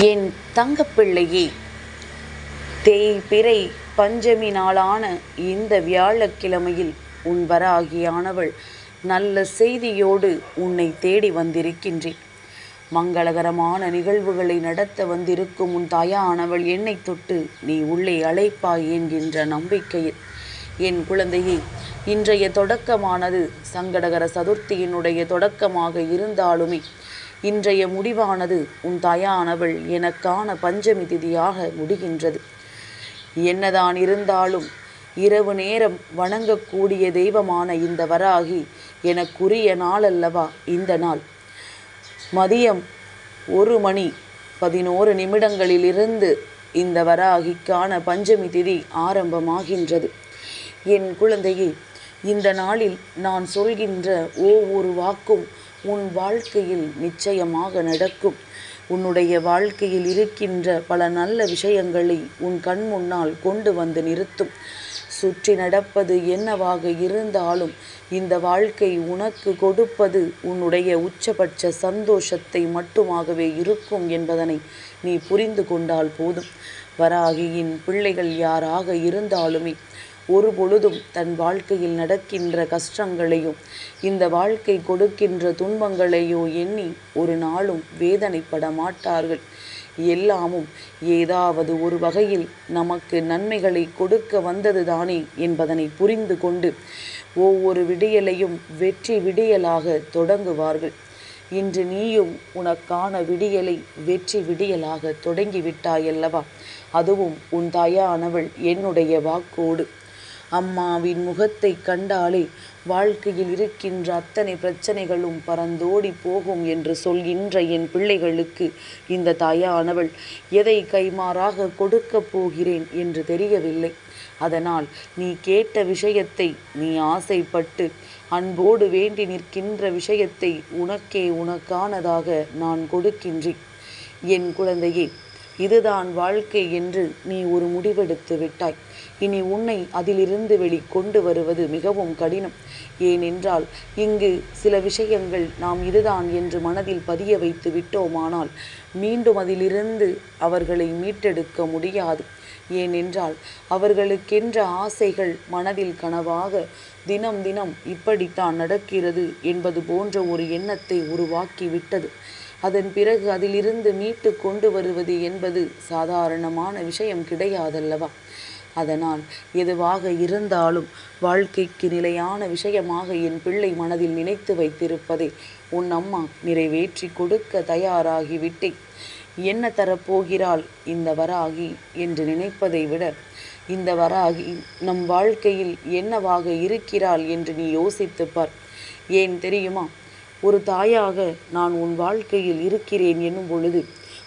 என் தங்கப்பிள்ளையே தேய்பிறை பஞ்சமி நாளான இந்த வியாழக்கிழமையில் உன் வராகியானவள் நல்ல செய்தியோடு உன்னை தேடி வந்திருக்கின்றேன். மங்களகரமான நிகழ்வுகளை நடத்த வந்திருக்கும் உன் தாயானவள் என்னை தொட்டு நீ உள்ளே அழைப்பாய் என்கின்ற நம்பிக்கையில். என் குழந்தையே இன்றைய தொடக்கமானது சங்கடகர சதுர்த்தியினுடைய தொடக்கமாக இருந்தாலுமே இன்றைய முடிவானது உன் தாயானவள் எனக்கான பஞ்சமி திதியாக முடிகின்றது. என்னதான் இருந்தாலும் இரவு நேரம் வணங்கக்கூடிய தெய்வமான இந்த வராகி எனக்குரிய நாள் அல்லவா இந்த நாள். மதியம் ஒரு மணி பதினோரு நிமிடங்களிலிருந்து இந்த வராகிக்கான பஞ்சமி திதி ஆரம்பமாகின்றது. என் குழந்தையே இந்த நாளில் நான் சொல்கின்ற ஒவ்வொரு வாக்கும் உன் வாழ்க்கையில் நிச்சயமாக நடக்கும். உன்னுடைய வாழ்க்கையில் இருக்கின்ற பல நல்ல விஷயங்களை உன் கண் முன்னால் கொண்டு வந்து நிறுத்தும். சுற்றி நடப்பது என்னவாக இருந்தாலும் இந்த வாழ்க்கை உனக்கு கொடுப்பது உன்னுடைய உச்சபட்ச சந்தோஷத்தை மட்டுமாகவே இருக்கும் என்பதனை நீ புரிந்து கொண்டால் போதும். வராகியின் பிள்ளைகள் யாராக இருந்தாலுமே ஒரு பொழுதும் தன் வாழ்க்கையில் நடக்கின்ற கஷ்டங்களையும் இந்த வாழ்க்கை கொடுக்கின்ற துன்பங்களையோ எண்ணி ஒரு நாளும் வேதனைப்பட மாட்டார்கள். எல்லாமும் ஏதாவது ஒரு வகையில் நமக்கு நன்மைகளை கொடுக்க வந்தது தானே என்பதனை புரிந்து கொண்டு ஒவ்வொரு விடியலையும் வெற்றி விடியலாக தொடங்குவார்கள். இன்று நீயும் உனக்கான விடியலை வெற்றி விடியலாக தொடங்கிவிட்டாயல்லவா? அதுவும் உன் தாயானவள் என்னுடைய வாக்கோடு. அம்மாவின் முகத்தை கண்டாலே வாழ்க்கையில் இருக்கின்ற அத்தனை பிரச்சனைகளும் பறந்தோடி போகும் என்று சொல்கின்ற என் பிள்ளைகளுக்கு இந்த தாயானவள் எதை கைமாறாக கொடுக்கப் போகிறேன் என்று தெரியவில்லை. அதனால் நீ கேட்ட விஷயத்தை நீ ஆசைப்பட்டு அன்போடு வேண்டி நிற்கின்ற விஷயத்தை உனக்கே உனக்கானதாக நான் கொடுக்கின்றேன். என் குழந்தையே இதுதான் வாழ்க்கை என்று நீ ஒரு முடிவெடுத்து விட்டாய். இனி உன்னை அதிலிருந்து வெளி கொண்டு வருவது மிகவும் கடினம். ஏனென்றால் இங்கு சில விஷயங்கள் நாம் இதுதான் என்று மனதில் பதிய வைத்து விட்டோமானால் மீண்டும் அதிலிருந்து அவர்களை மீட்டெடுக்க முடியாது. ஏனென்றால் அவர்களுக்கென்ற ஆசைகள் மனதில் கனவாக தினம் தினம் இப்படித்தான் நடக்கிறது என்பது போன்ற ஒரு எண்ணத்தை உருவாக்கி விட்டது அதன் பிறகு அதிலிருந்து மீட்டு கொண்டு வருவது என்பது சாதாரணமான விஷயம் கிடையாதல்லவா? அதனால் எதுவாக இருந்தாலும் வாழ்க்கைக்கு நிலையான விஷயமாக என் பிள்ளை மனதில் நினைத்து வைத்திருப்பதை உன் அம்மா நிறைவேற்றி கொடுக்க தயாராகிவிட்டேன். என்ன தரப்போகிறாள் இந்த வராகி என்று நினைப்பதை விட இந்த வராகி நம் வாழ்க்கையில் என்னவாக இருக்கிறாள் என்று நீ யோசித்துப்பார் ஏன் தெரியுமா? ஒரு தாயாக நான் உன் வாழ்க்கையில் இருக்கிறேன் என்னும் பொழுது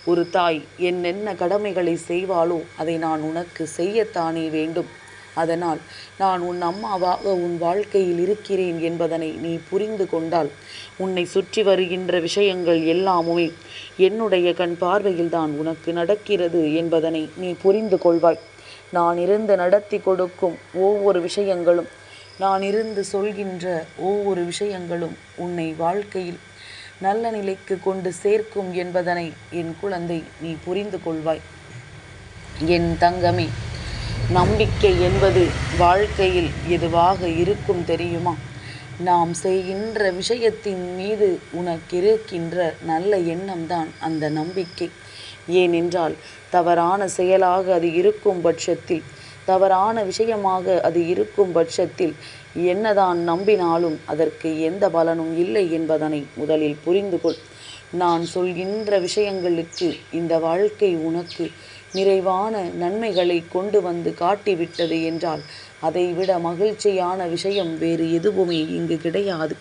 ஒரு தாய் என்னென்ன கடமைகளை செய்வாளோ அதை நான் உனக்கு செய்யத்தானே வேண்டும். அதனால் நான் உன் அம்மாவாக உன் வாழ்க்கையில் இருக்கிறேன் என்பதனை நீ புரிந்து கொண்டால் உன்னை சுற்றி வருகின்ற விஷயங்கள் எல்லாமுமே என்னுடைய கண் பார்வையில்தான் உனக்கு நடக்கிறது என்பதனை நீ புரிந்து கொள்வாய். நான் இருந்து நடத்தி கொடுக்கும் ஒவ்வொரு விஷயங்களும் நான் இருந்து சொல்கின்ற ஒவ்வொரு விஷயங்களும் உன்னை வாழ்க்கையில் நல்ல நிலைக்கு கொண்டு சேர்க்கும் என்பதனை என் குழந்தை நீ புரிந்து கொள்வாய். என் தங்கமே நம்பிக்கை என்பது வாழ்க்கையில் எதுவாக இருக்கும் தெரியுமா? நாம் செய்கின்ற விஷயத்தின் மீது உனக்கு இருக்கின்ற நல்ல எண்ணம்தான் அந்த நம்பிக்கை. ஏனென்றால் தவறான செயலாக அது இருக்கும் பட்சத்தில் தவறான விஷயமாக அது இருக்கும் பட்சத்தில் என்னதான் நம்பினாலும் அதற்கு எந்த பலனும் இல்லை என்பதனை முதலில் புரிந்து கொள். நான் சொல்கின்ற விஷயங்களுக்கு இந்த வாழ்க்கை உனக்கு நிறைவான நன்மைகளை கொண்டு வந்து காட்டிவிட்டது என்றால் அதைவிட மகிழ்ச்சியான விஷயம் வேறு எதுவுமே இங்கு கிடையாது.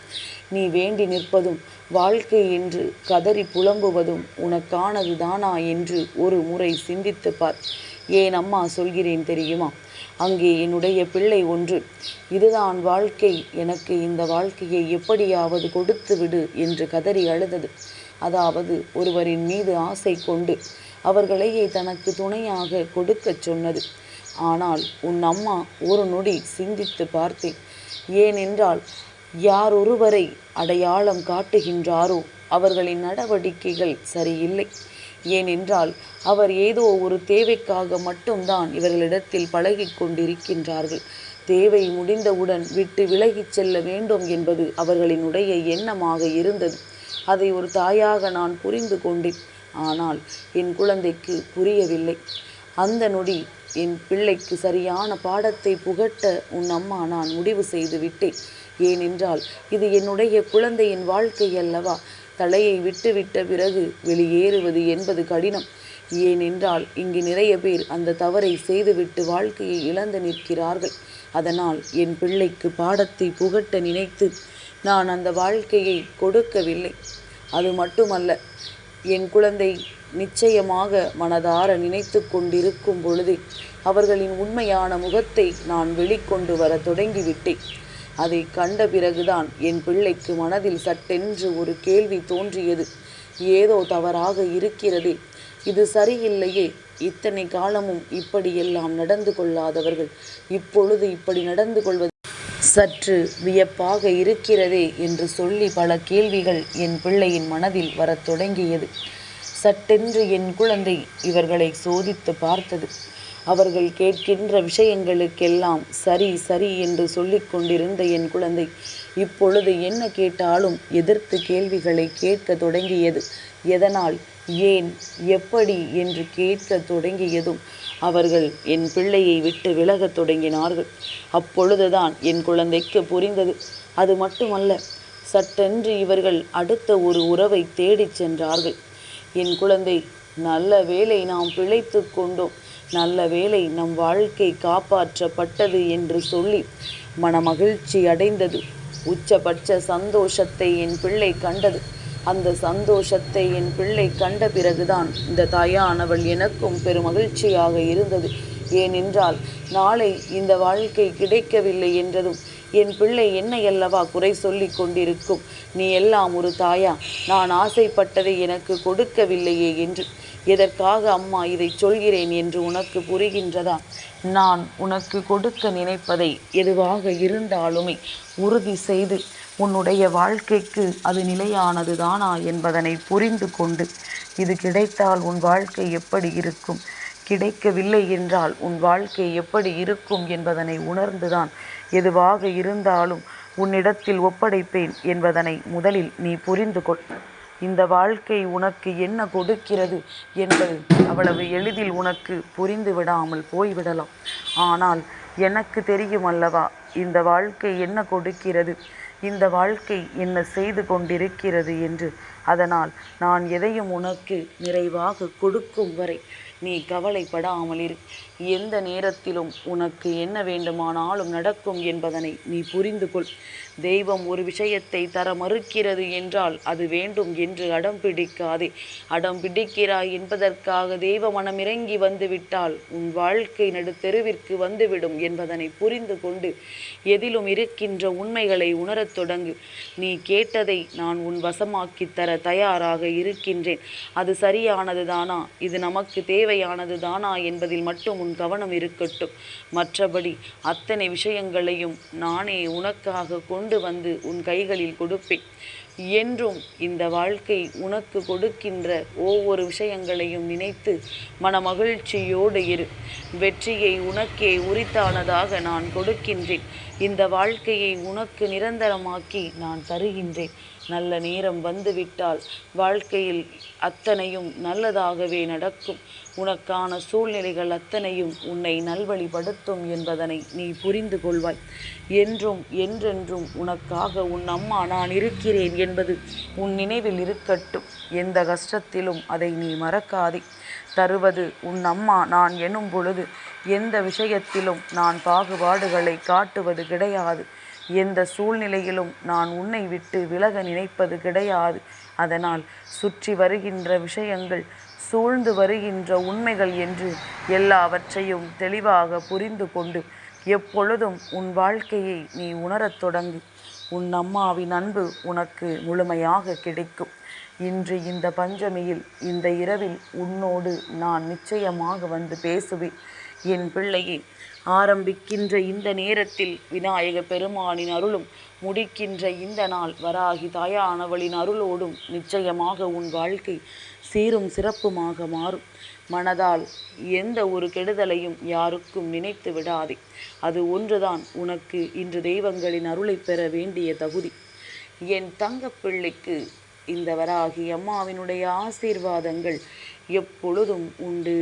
நீ வேண்டி நிற்பதும் வாழ்க்கை என்று கதறி புலம்புவதும் உனக்கானது தானா என்று ஒரு முறை சிந்தித்து பார். ஏன் அம்மா சொல்கிறேன் தெரியுமா? அங்கே என்னுடைய பிள்ளை ஒன்று. இதுதான் வாழ்க்கை. எனக்கு இந்த வாழ்க்கையை எப்படியாவது கொடுத்து விடு என்று கதறி அழுதது. அதாவது ஒருவரின் மீது ஆசை கொண்டு அவர்களையே தனக்கு துணையாக கொடுக்கச் சொன்னது. ஆனால் உன் அம்மா ஒரு நொடி சிந்தித்து பார்த்தேன். ஏனென்றால் யார் ஒருவரை அடையாளம் காட்டுகின்றாரோ அவர்களின் நடவடிக்கைகள் சரியில்லை. ஏனென்றால் அவர் ஏதோ ஒரு தேவைக்காக மட்டும்தான் இவர்களிடத்தில் பழகி கொண்டிருக்கின்றார்கள் தேவை முடிந்தவுடன் விட்டு விலகிச் செல்ல வேண்டும் என்பது அவர்களினுடைய எண்ணமாக இருந்தது. அதை ஒரு தாயாக நான் புரிந்து கொண்டேன். ஆனால் என் குழந்தைக்கு புரியவில்லை. அந்த நொடி என் பிள்ளைக்கு சரியான பாடத்தை புகட்ட உன் அம்மா நான் முடிவு செய்து விட்டேன். ஏனென்றால் இது என்னுடைய குழந்தையின் வாழ்க்கை அல்லவா? தலையை விட்டுவிட்ட பிறகு வெளியேறுவது என்பது கடினம். ஏனென்றால் இங்கு நிறைய பேர் அந்த தவறை செய்துவிட்டு வாழ்க்கையை இழந்து நிற்கிறார்கள். அதனால் என் பிள்ளைக்கு பாடத்தை புகட்ட நினைத்து நான் அந்த வாழ்க்கையை கொடுக்கவில்லை. அது மட்டுமல்ல என் குழந்தை நிச்சயமாக மனதார நினைத்து கொண்டிருக்கும் பொழுதே அவர்களின் உண்மையான முகத்தை நான் வெளிக்கொண்டு வர தொடங்கிவிட்டேன். அதை கண்ட பிறகுதான் என் பிள்ளைக்கு மனதில் சட்டென்று ஒரு கேள்வி தோன்றியது. ஏதோ தவறாக இருக்கிறதே. இது சரியில்லையே. இத்தனை காலமும் இப்படியெல்லாம் நடந்து கொள்ளாதவர்கள். இப்பொழுது இப்படி நடந்து கொள்வது சற்று வியப்பாக இருக்கிறதே என்று சொல்லி பல கேள்விகள் என் பிள்ளையின் மனதில் வரத் தொடங்கியது. சட்டென்று என் குழந்தை இவர்களை சோதித்து பார்த்தது. அவர்கள் கேட்கின்ற விஷயங்களுக்கெல்லாம் சரி சரி என்று சொல்லிக் கொண்டிருந்த என் குழந்தை இப்பொழுது என்ன கேட்டாலும் எதிர்த்து கேள்விகளை கேட்க தொடங்கியது. எதனால்? ஏன்? எப்படி? என்று கேட்க தொடங்கியதும் அவர்கள் என் பிள்ளையை விட்டு விலகத் தொடங்கினார்கள். அப்பொழுதுதான் என் குழந்தைக்கு புரிந்தது. அது மட்டுமல்ல சட்டென்று இவர்கள் அடுத்த ஒரு உறவை தேடிச் சென்றார்கள். என் குழந்தை நல்ல வேலை நாம் பிழைத்து கொண்டோம். நல்ல வேலை நம் வாழ்க்கை காப்பாற்றப்பட்டது என்று சொல்லி மனமகிழ்ச்சி அடைந்தது. உச்சபட்ச சந்தோஷத்தை என் பிள்ளை கண்டது. அந்த சந்தோஷத்தை என் பிள்ளை கண்ட பிறகுதான் இந்த தாயானவள் எனக்கும் பெருமகிழ்ச்சியாக இருந்தது. ஏனென்றால் நாளை இந்த வாழ்க்கை கிடைக்கவில்லை என்றதும் என் பிள்ளை என்னையல்லவா குறை சொல்லி கொண்டிருக்கும்? நீ எல்லாம் ஒரு தாயா. நான் ஆசைப்பட்டதை எனக்கு கொடுக்கவில்லையே என்று. எதற்காக அம்மா இதை சொல்கிறேன் என்று உனக்கு புரிகின்றதா? நான் உனக்கு கொடுக்க நினைப்பதை எதுவாக இருந்தாலுமே உறுதி செய்து உன்னுடைய வாழ்க்கைக்கு அது நிலையானது தானா என்பதனை புரிந்து கொண்டு இது கிடைத்தால் உன் வாழ்க்கை எப்படி இருக்கும்? கிடைக்கவில்லை என்றால் உன் வாழ்க்கை எப்படி இருக்கும் என்பதனை உணர்ந்துதான் எதுவாக இருந்தாலும் உன்னிடத்தில் ஒப்படைப்பேன் என்பதனை முதலில் நீ புரிந்து கொள். இந்த வாழ்க்கை உனக்கு என்ன கொடுக்கிறது என்பது அவ்வளவு எளிதில் உனக்கு புரிந்து விடாமல் போய்விடலாம். ஆனால் எனக்கு தெரியும் அல்லவா இந்த வாழ்க்கை என்ன கொடுக்கிறது இந்த வாழ்க்கை என்ன செய்து கொண்டிருக்கிறது என்று. அதனால் நான் எதையும் உனக்கு நிறைவாக கொடுக்கும் வரை நீ கவலைப்படாமல் இரு. எந்த நேரத்திலும் உனக்கு என்ன வேண்டுமானாலும் நடக்கும் என்பதனை நீ புரிந்து கொள். தெய்வம் ஒரு விஷயத்தை தர மறுக்கிறது என்றால் அது வேண்டும் என்று அடம் பிடிக்காதே. அடம் பிடிக்கிறாய் என்பதற்காக தெய்வ மனம் இறங்கி வந்துவிட்டால் உன் வாழ்க்கை நடுத்தெருவிற்கு வந்துவிடும் என்பதனை புரிந்து கொண்டு எதிலும் இருக்கின்ற உண்மைகளை உணரத் தொடங்கு. நீ கேட்டதை நான் உன் வசமாக்கி தர தயாராக இருக்கின்றேன். அது சரியானது தானா இது நமக்கு தேவையானது தானா என்பதில் மட்டும் உன் கவனம் இருக்கட்டும். மற்றபடி அத்தனை விஷயங்களையும் நானே உனக்காக கொண்டு வந்து உன் கைகளில் கொடுப்பேன். என்றும் இந்த வாழ்க்கை உனக்கு கொடுக்கின்ற ஒவ்வொரு விஷயங்களையும் நினைத்து மனமகிழ்ச்சியோடு இரு. வெற்றியை உனக்கே உரித்தானதாக நான் கொடுக்கின்றேன். இந்த வாழ்க்கையை உனக்கு நிரந்தரமாக்கி நான் தருகின்றேன். நல்ல நேரம் வந்துவிட்டால் வாழ்க்கையில் அத்தனையும் நல்லதாகவே நடக்கும். உனக்கான சூழ்நிலைகள் அத்தனையும் உன்னை நல்வழிப்படுத்தும் என்பதனை நீ புரிந்து கொள்வாய். என்றும் என்றென்றும் உனக்காக உன் அம்மா நான் இருக்கிறேன் என்பது உன் நினைவில் இருக்கட்டும். எந்த கஷ்டத்திலும் அதை நீ மறக்காதே. தருவது உன் அம்மா நான் எனும் பொழுது எந்த விஷயத்திலும் நான் பாகுபாடுகளை காட்டுவது கிடையாது. எந்த சூழ்நிலையிலும் நான் உன்னை விட்டு விலக நினைப்பது கிடையாது. அதனால் சுற்றி வருகின்ற விஷயங்கள் சூழ்ந்து வருகின்ற உண்மைகள் என்று எல்லாவற்றையும் தெளிவாக புரிந்து கொண்டு எப்பொழுதும் உன் வாழ்க்கையை நீ உணரத் தொடங்கு. உன் அம்மாவின் அன்பு உனக்கு முழுமையாக கிடைக்கும். இன்று இந்த பஞ்சமியில் இந்த இரவில் உன்னோடு நான் நிச்சயமாக வந்து பேசுவேன். என் பிள்ளையே ஆரம்பிக்கின்ற இந்த நேரத்தில் விநாயக பெருமானின் அருளும் முடிக்கின்ற இந்த நாள் வராகி தாயானவளின் அருளோடும் நிச்சயமாக உன் வாழ்க்கை சீரும் சிறப்புமாக மாறும். மனதால் எந்த ஒரு கெடுதலையும் யாருக்கும் நினைத்து விடாதே. அது ஒன்றுதான் உனக்கு இன்று தெய்வங்களின் அருளை பெற வேண்டிய தகுதி. என் தங்கப்பிள்ளைக்கு இந்த வராகி அம்மாவினுடைய ஆசீர்வாதங்கள் எப்பொழுதும் உண்டு.